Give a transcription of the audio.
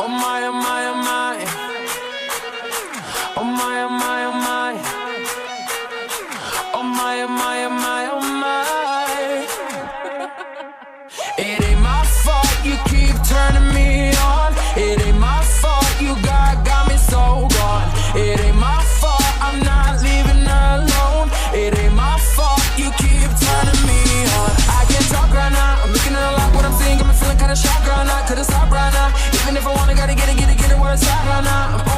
Oh my, oh my, oh my. Oh my, oh my, oh my. Oh my, oh my, oh my, oh my. It to the top right now. Even if I wanna, gotta get it, get it, get it where it's at right now.